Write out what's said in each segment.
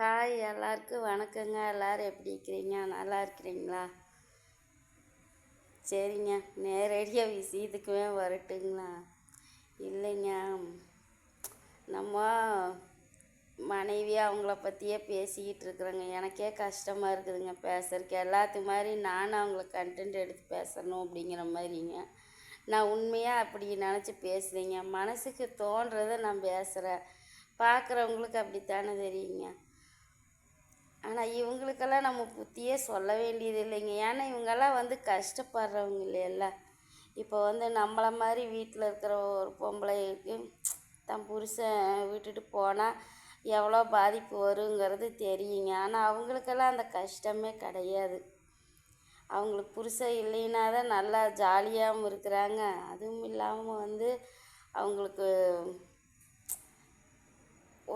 Hi எல்லாருக்கும் வணக்கங்க. எல்லோரும் எப்படி இருக்கிறீங்க? நல்லா இருக்கிறீங்களா? சரிங்க. நேரடியாக விஷயத்துக்குமே வரட்டுங்களா? இல்லைங்க. நம்ம மனைவி அவங்கள பற்றியே பேசிக்கிட்டு இருக்கிறேங்க. எனக்கே கஷ்டமாக இருக்குதுங்க பேசுறதுக்கு. எல்லாத்து மாதிரி நானும் அவங்கள கண்டென்ட் எடுத்து பேசணும் அப்படிங்கிற மாதிரிங்க. நான் உண்மையாக அப்படி நினச்சி பேசுகிறேங்க மனசுக்கு தோன்றதை நான் பேசுகிறேன் பார்க்குறவங்களுக்கு அப்படித்தானே தெரியுங்க. ஆனால் இவங்களுக்கெல்லாம் நம்ம புத்தியே சொல்ல வேண்டியது இல்லைங்க. ஏன்னா இவங்கெல்லாம் வந்து கஷ்டப்படுறவங்க இல்லைல்ல இப்போ வந்து நம்மளை மாதிரி வீட்டில் இருக்கிற ஒரு பொம்பளைக்கு தன் புருஷன் விட்டுட்டு போனால் எவ்வளோ பாதிப்பு வருங்கிறது தெரியுங்க. ஆனால் அவங்களுக்கெல்லாம் அந்த கஷ்டமே கிடையாது. அவங்களுக்கு புருஷன் இல்லைன்னா தான் நல்லா ஜாலியாகவும் இருக்கிறாங்க. அதுவும் இல்லாமல் வந்து அவங்களுக்கு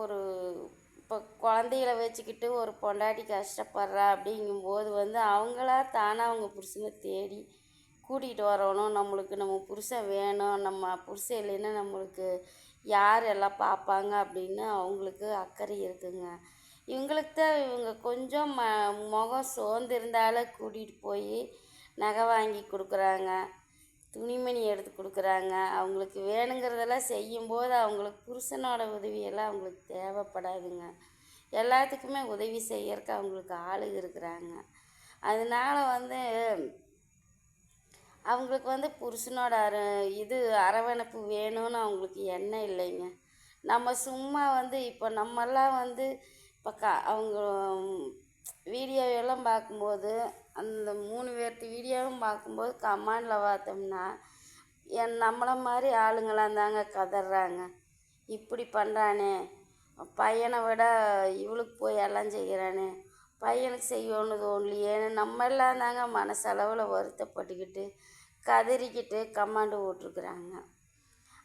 ஒரு இப்போ குழந்தைகள வச்சுக்கிட்டு ஒரு பொண்டாட்டி கஷ்டப்படுறா அப்படிங்கும்போது வந்து அவங்களா தானாக அவங்க புருஷனை தேடி கூட்டிகிட்டு வரணும். நம்மளுக்கு நம்ம புருஷன் வேணும். நம்ம புருஷன் இல்லைன்னா நம்மளுக்கு யார் எல்லாம் பார்ப்பாங்க அப்படின்னு அவங்களுக்கு அக்கறை இருக்குங்க. இவங்களுக்கு தான் இவங்க கொஞ்சம் ம முகம் சோர்ந்திருந்தாலே கூட்டிகிட்டு போய் நகை வாங்கி கொடுக்குறாங்க. துணிமணி எடுத்து கொடுக்குறாங்க. அவங்களுக்கு வேணுங்கிறதெல்லாம் செய்யும்போது அவங்களுக்கு புருஷனோட உதவியெல்லாம் அவங்களுக்கு தேவைப்படாதுங்க. எல்லாத்துக்குமே உதவி செய்யறதுக்கு அவங்களுக்கு ஆளுங்க இருக்கிறாங்க. அதனால வந்து அவங்களுக்கு வந்து புருஷனோட அர இது அரவணைப்பு வேணும்னு அவங்களுக்கு எண்ணம் இல்லைங்க. நம்ம சும்மா வந்து இப்போ நம்மெல்லாம் வந்து இப்போ க அவங்க வீடியோ எல்லாம் பார்க்கும்போது அந்த மூணு பேர்த்து வீடியோவும் பார்க்கும்போது கமாண்டில் பார்த்தோம்னா என் நம்மளை மாதிரி ஆளுங்களாம் தாங்க கதறாங்க. இப்படி பண்ணுறானே பையனை விட இவளுக்கு போய் எல்லாம் செய்கிறானே. பையனுக்கு செய்யணும் தோணலையேன்னு நம்ம எல்லாம் தாங்க மனசளவில் வருத்தப்பட்டுக்கிட்டு கதறிக்கிட்டு கமாண்டு விட்ருக்குறாங்க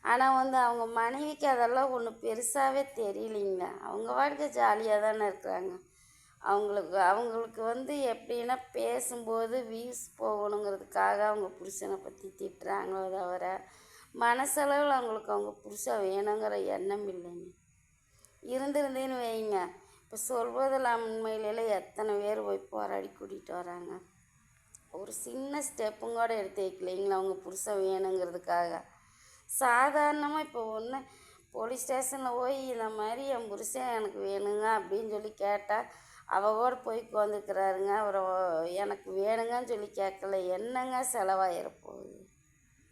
ஆனால் வந்து அவங்க மனைவிக்கு அதெல்லாம் ஒன்றும் பெருசாகவே தெரியலிங்க அவங்க வாழ்க்கை ஜாலியாக தானே இருக்கிறாங்க. அவங்களுக்கு அவங்களுக்கு வந்து எப்படின்னா பேசும்போது வியூஸ் போகணுங்கிறதுக்காக அவங்க புருஷனை பற்றி திட்டுறாங்களோ தவிர மனசளவில் அவங்களுக்கு அவங்க புருஷன் வேணுங்கிற எண்ணம் இல்லைங்க. இருந்திருந்தேன்னு வைங்க. இப்போ சொல்வதெல்லாம் உண்மையில எத்தனை பேர் போய் போராடி கூட்டிகிட்டு வராங்க? ஒரு சின்ன ஸ்டெப்பும் கூட எடுத்து வைக்கலைங்களா அவங்க புருஷன் வேணுங்கிறதுக்காக? சாதாரணமாக இப்போ ஒன்று போலீஸ் ஸ்டேஷனில் போய் இந்த மாதிரி என் புருஷன் எனக்கு வேணுங்க அப்படின்னு சொல்லி கேட்டால் அவ போய் உட்காந்துக்கிறாருங்க அவரை எனக்கு வேணுங்கன்னு சொல்லி கேட்கல. என்னங்க செலவாயிர போகுது?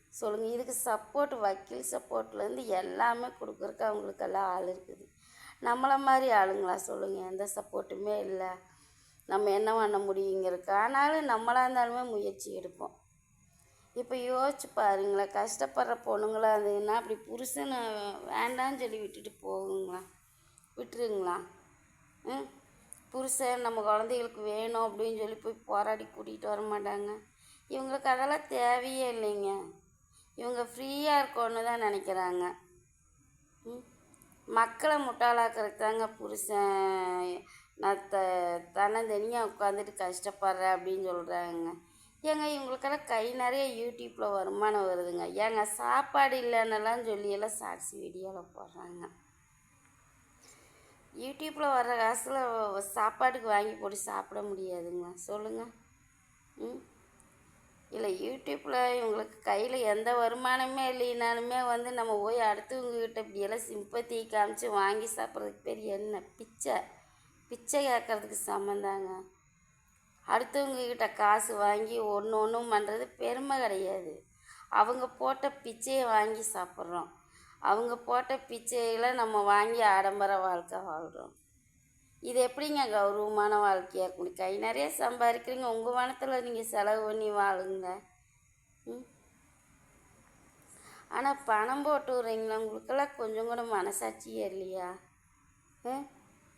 சொல்லுங்கள் இதுக்கு சப்போர்ட் வக்கீல் சப்போர்ட்லேருந்து எல்லாமே கொடுக்குறக்கு அவங்களுக்கெல்லாம் ஆள் இருக்குது. நம்மளை மாதிரி ஆளுங்களா சொல்லுங்கள் எந்த சப்போர்ட்டுமே இல்லை. நம்ம என்ன பண்ண முடியுங்கிறதுக்கு. ஆனாலும் நம்மளாக இருந்தாலுமே முயற்சி எடுப்போம். இப்போ யோசிச்சு பாருங்களேன். கஷ்டப்படுற பொண்ணுங்களா இருந்ததுன்னா அப்படி புருஷனை வேண்டான்னு சொல்லி விட்டுட்டு போகுங்களா? விட்டுருங்களா? ம்? புருஷன் நம்ம குழந்தைகளுக்கு வேணும் அப்படின்னு சொல்லி போய் போராடி கூட்டிகிட்டு வர மாட்டாங்க. இவங்களுக்கு அதெல்லாம் தேவையே இல்லைங்க. இவங்க ஃப்ரீயாக இருக்கணும்னு தான் நினைக்கிறாங்க. ம்? மக்களை முட்டாளாக்குறதுக்கு தாங்க புருஷன். நான் த தனியாக உட்காந்துட்டு கஷ்டப்படுறேன் அப்படின்னு சொல்கிறாங்க ஏங்க இவங்களுக்கெல்லாம் கை நிறைய யூடியூப்பில் வருமானம் வருதுங்க. ஏங்க சாப்பாடு இல்லைன்னெல்லாம் சொல்லி எல்லாம் சாட்சி வீடியோவில் போடுறாங்க. யூடியூப்பில் வர்ற காசில் சாப்பாட்டுக்கு வாங்கி போட்டு சாப்பிட முடியாதுங்க சொல்லுங்கள் ம்? இல்லை யூடியூப்பில் இவங்களுக்கு கையில் எந்த வருமானமே இல்லைனாலுமே வந்து நம்ம போய் அடுத்தவங்கக்கிட்ட இப்படியெல்லாம் சிம்பத்தி காமிச்சு வாங்கி சாப்பிட்றதுக்கு பேர் என்ன? பிச்சை. பிச்சை கேட்கறதுக்கு சம்மந்தாங்க. அடுத்தவங்கக்கிட்ட காசு வாங்கி ஒன்று ஒன்றும் பண்ணுறது பெருமை கிடையாது. அவங்க போட்ட பிச்சையை வாங்கி சாப்பிட்றோம். அவங்க போட்ட பிச்சையில் நம்ம வாங்கி ஆடம்பர வாழ்க்கை வாழ்கிறோம் இது எப்படிங்க கௌரவமான வாழ்க்கையாக இருக்கும் கை நிறைய சம்பாதிக்கிறீங்க. உங்கள் பணத்தில் நீங்கள் செலவு பண்ணி வாழுங்க. ம். ஆனால் பணம் போட்டு விட்றீங்களா உங்களுக்கெல்லாம் கொஞ்சம் கூட மனசாட்சியே இல்லையா? ம்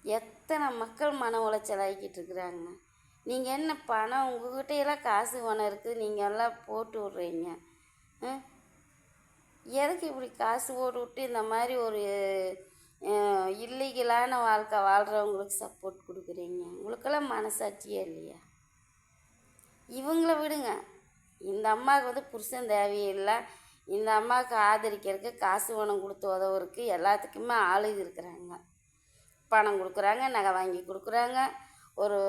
எத்தனை மக்கள் மன உளைச்சல் ஆகிக்கிட்டு இருக்கிறாங்க. நீங்கள் என்ன பணம் உங்ககிட்ட எல்லாம் காசு பணம் இருக்குது. நீங்கள் எல்லாம் போட்டு விட்றீங்க. ம் எதுக்கு இப்படி காசு போட்டு விட்டு இந்த மாதிரி ஒரு இல்லீகலான வாழ்க்கை வாழ்கிறவங்களுக்கு சப்போர்ட் கொடுக்குறீங்க? உங்களுக்கெல்லாம் மனசாட்சியே இல்லையா? இவங்கள விடுங்க. இந்த அம்மாவுக்கு வந்து புருஷன் தேவையில்லை. இந்த அம்மாவுக்கு ஆதரிக்கிறதுக்கு காசு பணம் கொடுத்து உதவுறதுக்கு எல்லாத்துக்குமே ஆளுங்க இருக்கிறாங்க. பணம் கொடுக்குறாங்க நகை வாங்கி கொடுக்குறாங்க. ஒரு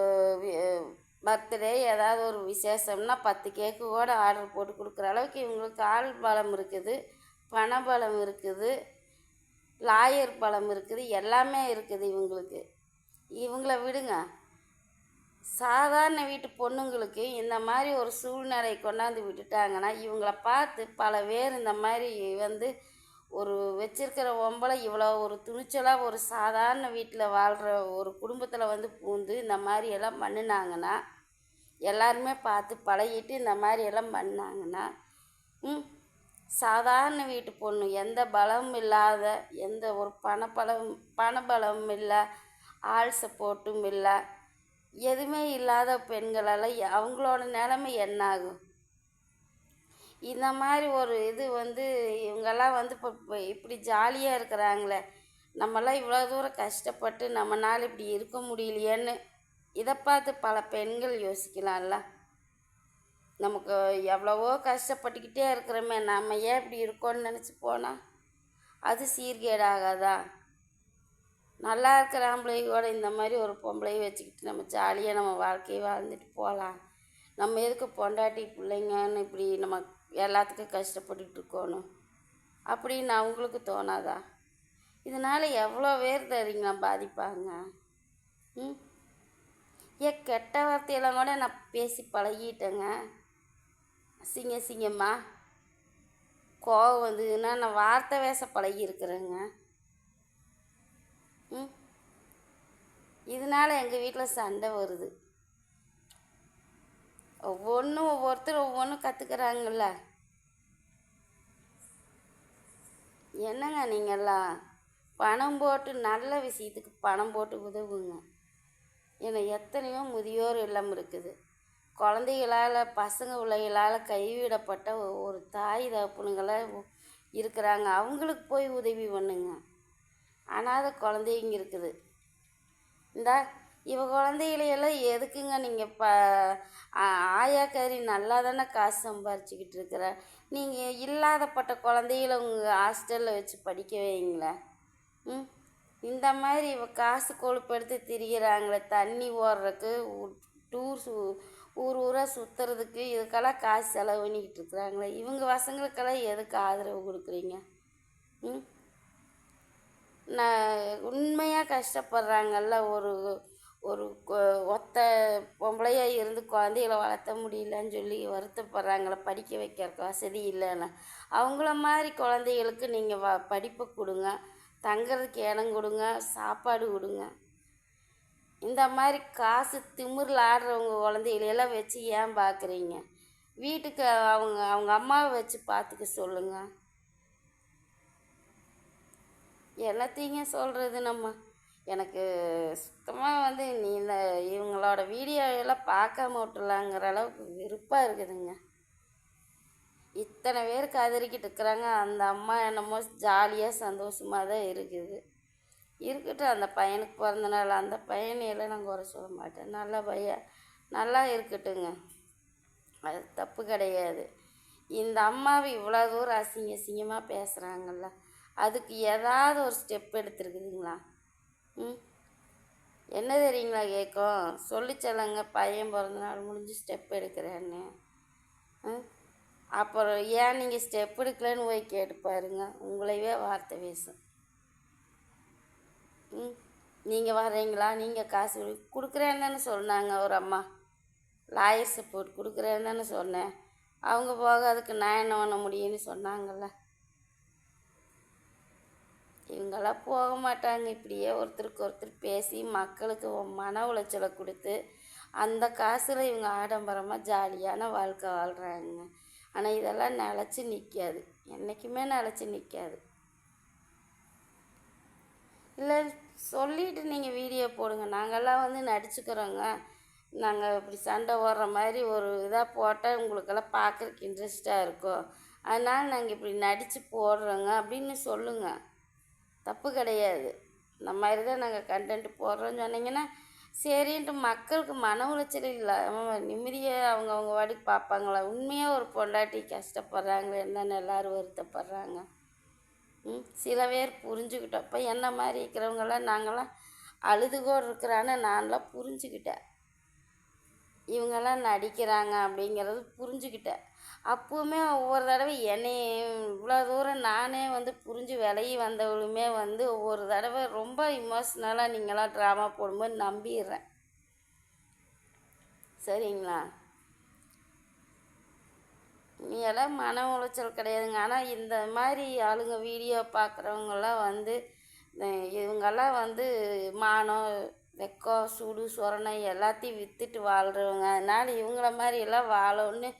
பர்த்டே ஏதாவது ஒரு விசேஷம்னா பத்து கேக்கு கூட ஆர்டர் போட்டு கொடுக்குற அளவுக்கு இவங்களுக்கு ஆள் பலம் இருக்குது. பண பலம் இருக்குது லாயர் பலம் இருக்குது எல்லாமே இருக்குது இவங்களுக்கு. இவங்கள விடுங்க. சாதாரண வீட்டு பொண்ணுங்களுக்கு இந்த மாதிரி ஒரு சூழ்நிலை கொண்டாந்து விட்டுட்டாங்கன்னா இவங்கள பார்த்து பல பேர் இந்த மாதிரி வந்து ஒரு வச்சிருக்கிற ஒம்பளை இவ்வளோ ஒரு துணிச்சலாக ஒரு சாதாரண வீட்டில் வாழ்கிற ஒரு குடும்பத்தில் வந்து பூந்து இந்த மாதிரி எல்லாம் பண்ணினாங்கன்னா எல்லாருமே பார்த்து பழகிட்டு இந்த மாதிரி எல்லாம் பண்ணாங்கன்னா ம் சாதாரண வீட்டு பொண்ணு எந்த பலமும் இல்லாத எந்த ஒரு பணப்பலம் பணபலமும் இல்லை ஆள் சப்போர்ட்டும் இல்லை எதுவுமே இல்லாத பெண்களெல்லாம் அவங்களோட நிலைமை என்ன ஆகும் இந்த மாதிரி ஒரு இது வந்து இவங்கெல்லாம் வந்து இப்போ இப்படி ஜாலியாக இருக்கிறாங்களே நம்மலாம் இவ்வளோ தூரம் கஷ்டப்பட்டு நம்மளால் இப்படி இருக்க முடியலையேன்னு இதை பார்த்து பல பெண்கள் யோசிக்கலாம்ல? நமக்கு எவ்வளவோ கஷ்டப்பட்டுக்கிட்டே இருக்கிறோமே நம்ம ஏன் இப்படி இருக்கோம்னு நினச்சி போனால் அது சீர்கேடாகாதா? நல்லா இருக்கிற ஆம்பளையோட இந்த மாதிரி ஒரு பொம்பளையை வச்சுக்கிட்டு நம்ம ஜாலியாக நம்ம வாழ்க்கையை வாழ்ந்துட்டு போகலாம். நம்ம எதுக்கு பொண்டாட்டி பிள்ளைங்கன்னு இப்படி நம்ம எல்லாத்துக்கும் கஷ்டப்பட்டுட்டு இருக்கணும்? அப்படின்னு அவங்களுக்கு தோணாதா? இதனால் எவ்வளோ பேர் தெரியுங்களா பாதிப்பாங்க? ம்? ஏன் கெட்ட வார்த்தையெல்லாம் கூட நான் பேசி பழகிட்டேங்க. சிங்க சிங்கம்மா கோவம் வந்ததுன்னா நான் வார்த்தை பேச பழகியிருக்கிறேங்க ம்? இதனால எங்கள் வீட்டில் சண்டை வருது. ஒவ்வொன்றும் ஒவ்வொருத்தர் ஒவ்வொன்றும் கற்றுக்குறாங்கல்ல என்னங்க நீங்கள்லாம் பணம் போட்டு நல்ல விஷயத்துக்கு பணம் போட்டு உதவுங்க. ஏன்னா எத்தனையோ முதியோர் இல்லம் இருக்குது. குழந்தைகளால் பசங்க பிள்ளைகளால் கைவிடப்பட்ட ஒரு தாய் தகப்பனுங்களை இருக்கிறாங்க. அவங்களுக்கு போய் உதவி பண்ணுங்க. அனாதை குழந்தைங்க இருக்குது. இந்த இவ குழந்தைகளையெல்லாம் எதுக்குங்க நீங்கள் ப ஆ- ஆயாக்காரி நல்லா தானே காசு சம்பாரிச்சுக்கிட்டு இருக்கிற? நீங்கள் இல்லாதப்பட்ட குழந்தைகள உங்கள் ஹாஸ்டலில் வச்சு படிக்க வைங்களேன் ம்? இந்த மாதிரி இவ காசு கொழுப்பெடுத்து திரிகிறாங்களே தண்ணி ஓடுறதுக்கு டூர்ஸ் ஊர் ஊராக சுற்றுறதுக்கு இதுக்கெல்லாம் காசு செலவு பண்ணிக்கிட்டு இருக்கிறாங்களே. இவங்க பசங்களுக்கெல்லாம் எதுக்கு ஆதரவு கொடுக்குறீங்க? ம்? நான் உண்மையாக கஷ்டப்படுறாங்கல்ல ஒரு ஒரு கொ- ஒத்த பொம்பளையாக இருந்து குழந்தைகளை வளர்த்த முடியலன்னு சொல்லி வருத்தப்படுறாங்கள படிக்க வைக்கிறக்கு வசதி இல்லைன்னு. அவங்கள மாதிரி குழந்தைகளுக்கு நீங்கள் வ படிப்பு கொடுங்க தங்குறதுக்கு இடம் கொடுங்க சாப்பாடு கொடுங்க. இந்த மாதிரி காசு திமிரில் ஆடுறவங்க குழந்தைகளையெல்லாம் வச்சு ஏன் பார்க்குறீங்க வீட்டுக்கு அவங்க அவங்க அம்மாவை வச்சு பார்த்துக்க சொல்லுங்கள் எல்லாத்தையுங்க சொல்கிறது நம்ம? எனக்கு சுத்தமாக வந்து நீ இந்த இவங்களோட வீடியோ எல்லாம் பார்க்காம விட்டுலாங்கிற அளவுக்கு விருப்பாக இருக்குதுங்க. இத்தனை பேர் கதறிக்கிட்டு இருக்கிறாங்க. அந்த அம்மா என்னமோ ஜாலியாக சந்தோஷமாக தான் இருக்குது. இருக்கட்டும் அந்த பையனுக்கு பிறந்த நாள் அந்த பையனையெல்லாம் நான் குறை சொல்ல மாட்டேன். நல்ல பையன். நல்லா இருக்கட்டுங்க அது தப்பு கிடையாது. இந்த அம்மாவை இவ்வளோ தூரம் அசிங்க அசிங்கமாக பேசுகிறாங்கல்ல அதுக்கு ஏதாவது ஒரு ஸ்டெப் எடுத்துருக்குதுங்களா? ம்? என்ன தெரியுங்களா கேட்கும் சொல்லிச்சலங்க பையன் பிறந்த நாள் முடிஞ்சு ஸ்டெப் எடுக்கிறேன்னு. ம்? அப்புறம் ஏன் நீங்கள் ஸ்டெப் எடுக்கலன்னு போய் கேட்டு பாருங்க. உங்களையவே வார்த்தை பேசும் ம் நீங்கள் வர்றீங்களா? நீங்கள் காசு கொடு- கொடுக்குறேன்னு தானே சொன்னாங்க ஒரு அம்மா. லாயர் சப்போர்ட் கொடுக்குறேன்னு தானே சொன்னேன். அவங்க போக அதுக்கு நான் என்ன பண்ண முடியும்னு சொன்னாங்கல்ல. இவங்கெல்லாம் போக மாட்டாங்க. இப்படியே ஒருத்தருக்கு ஒருத்தர் பேசி மக்களுக்கு மன உளைச்சலை கொடுத்து அந்த காசில் இவங்க ஆடம்பரமாக ஜாலியான வாழ்க்கை வாழ்கிறாங்க ஆனால் இதெல்லாம் நிலச்சி நிற்காது என்றைக்குமே நிலச்சி நிற்காது இல்லை சொல்லிட்டு நீங்கள் வீடியோ போடுங்க. நாங்கள்லாம் வந்து நடிச்சுக்கிறோங்க. நாங்கள் இப்படி சண்டை ஓடுற மாதிரி ஒரு இதாக போட்டால் உங்களுக்கெல்லாம் பார்க்குறக்கு இன்ட்ரெஸ்டாக இருக்கும். அதனால் நாங்கள் இப்படி நடித்து போடுறோங்க அப்படின்னு சொல்லுங்கள் தப்பு கிடையாது. இந்த மாதிரி தான் நாங்கள் கண்டென்ட் போடுறோன்னு சொன்னீங்கன்னா சரின்ட்டு மக்களுக்கு மன உளைச்சல் இல்லை. நிம்மதியாக அவங்க அவங்க வாடிக்கு பார்ப்பாங்களா? உண்மையாக ஒரு பொண்டாட்டி கஷ்டப்படுறாங்களே? என்னென்னு எல்லாரும் வருத்தப்படுறாங்க. சில பேர் புரிஞ்சுக்கிட்டோம். இப்போ என்ன மாதிரி இருக்கிறவங்களாம் நாங்களாம் அழுதுகோடு இருக்கிறான்னு நான்லாம் புரிஞ்சுக்கிட்டேன். இவங்கெல்லாம் நடிக்கிறாங்க அப்படிங்கிறது புரிஞ்சுக்கிட்டேன். அப்போவுமே ஒவ்வொரு தடவை என்னை இவ்வளோ தூரம் நானே வந்து புரிஞ்சு விலகி வந்தவளுமே வந்து ஒவ்வொரு தடவை ரொம்ப இமோஷ்னலாக நீங்களாம் ட்ராமா போடும்போது நம்பிடுறேன். சரிங்களா? எல்லாம் மன உளைச்சல் கிடையாதுங்க. ஆனால் இந்த மாதிரி ஆளுங்க வீடியோ பார்க்குறவங்கெல்லாம் வந்து இவங்கெல்லாம் வந்து மானம் வெக்கம் சூடு சொரணை எல்லாத்தையும் விற்றுட்டு வாழ்கிறவங்க அதனால் இவங்கள மாதிரி எல்லாம் வாழணும்னு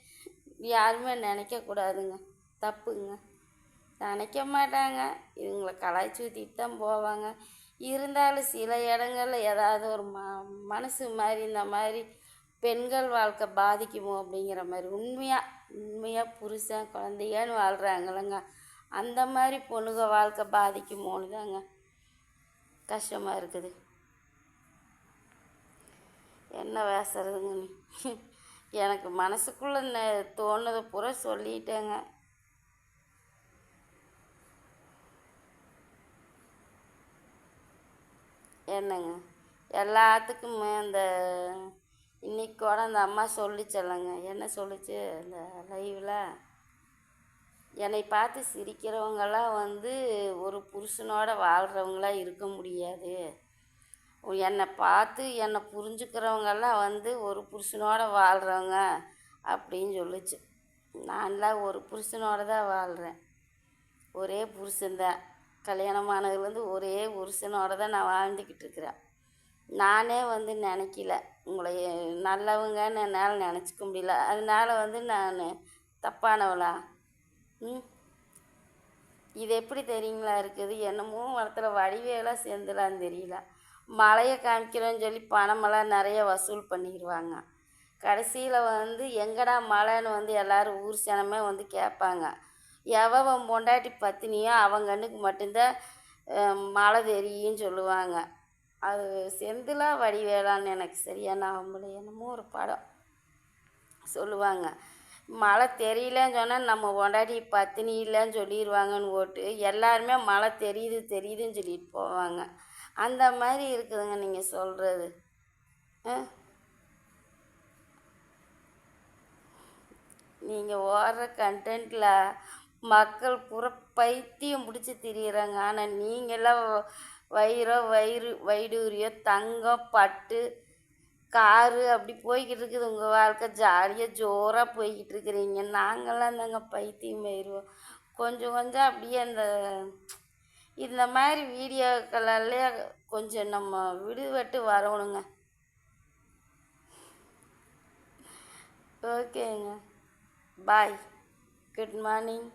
யாருமே நினைக்கக்கூடாதுங்க தப்புங்க. நினைக்க மாட்டாங்க. இவங்களை கலாய்ச்சி ஊற்றிட்டு தான் போவாங்க. இருந்தாலும் சில இடங்களில் ஏதாவது ஒரு ம மனசு மாதிரி இந்த மாதிரி பெண்கள் வாழ்க்கை பாதிக்குமோ அப்படிங்கிற மாதிரி உண்மையாக உண்மையாக புருஷன் குழந்தையான்னு வாழ்கிறாங்களங்க அந்த மாதிரி பொண்ணுங்க வாழ்க்கை பாதிக்கும் தாங்க கஷ்டமாக இருக்குது. என்ன பேசுறதுங்க நீ? எனக்கு மனசுக்குள்ளே நெ- தோணுதை பூரா சொல்லிட்டேங்க. என்னங்க? எல்லாத்துக்குமே அந்த இன்றைக்கி கூட அந்த அம்மா சொல்லிச்சல்லங்க. என்ன சொல்லுச்சு? அந்த லைவில் என்னை பார்த்து சிரிக்கிறவங்களாம் வந்து ஒரு புருஷனோட வாழ்கிறவங்களா இருக்க முடியாது. என்னை பார்த்து என்னை புரிஞ்சுக்கிறவங்கெல்லாம் வந்து ஒரு புருஷனோட வாழ்கிறவங்க அப்படின்னு சொல்லுச்சு. நான்லாம் ஒரு புருஷனோட தான் வாழ்கிறேன் ஒரே புருஷன்தான் கல்யாணமானதுலேருந்து ஒரே புருஷனோட தான் நான் வாழ்ந்துக்கிட்டு இருக்கிறேன். நானே வந்து நினைக்கல. உங்களை நல்லவங்கன்னு என்னால் நினச்சிக்க முடியல. அதனால வந்து நான் தப்பானவளா? ம்? இது எப்படி தெரியுங்களா இருக்குது? என்னமோ இடத்துல வடிவேலாம் சேர்ந்துலான்னு தெரியல. மழையை காமிக்கிறோன்னு சொல்லி பணமெல்லாம் நிறைய வசூல் பண்ணிடுவாங்க. கடைசியில் வந்து எங்கடா மழைன்னு வந்து எல்லாரும் ஊர் சனமே வந்து கேட்பாங்க. எவன் பொண்டாட்டி பத்தினியோ அவங்க கண்ணுக்கு மட்டும்தான் மழை தெரியும்னு சொல்லுவாங்க. அது செந்திலா வடிவேலான்னு எனக்கு சரியா ஞாபகம் என்னமோ ஒரு படம் சொல்லுவாங்க. மழை தெரியலன்னு சொன்னால் நம்ம பொண்டாட்டி பத்தினி இல்லைன்னு சொல்லிடுவாங்கன்னு ஓட்டு எல்லாருமே மழை தெரியுது தெரியுதுன்னு சொல்லிட்டு போவாங்க. அந்த மாதிரி இருக்குதுங்க நீங்கள் சொல்கிறது நீங்கள் ஓடுற கண்டென்ட்டில் மக்கள் புற பைத்தியம் பிடிச்சி திரியிறாங்க. ஆனால் நீங்களாம் வயிறோ வயிறு வைடூரியோ தங்கம் பட்டு காரு அப்படி போய்கிட்டு இருக்குது உங்கள் வாழ்க்கை ஜாலியாக ஜோராக போய்கிட்டு இருக்கிறீங்க நாங்களாம் தாங்க பைத்தியம் போயிடுவோம் கொஞ்சம் கொஞ்சம் அப்படியே அந்த இந்த மாதிரி வீடியோக்களாலே கொஞ்சம் நம்ம விடுபட்டு வரணுங்க. ஓகேங்க. பாய். Good morning.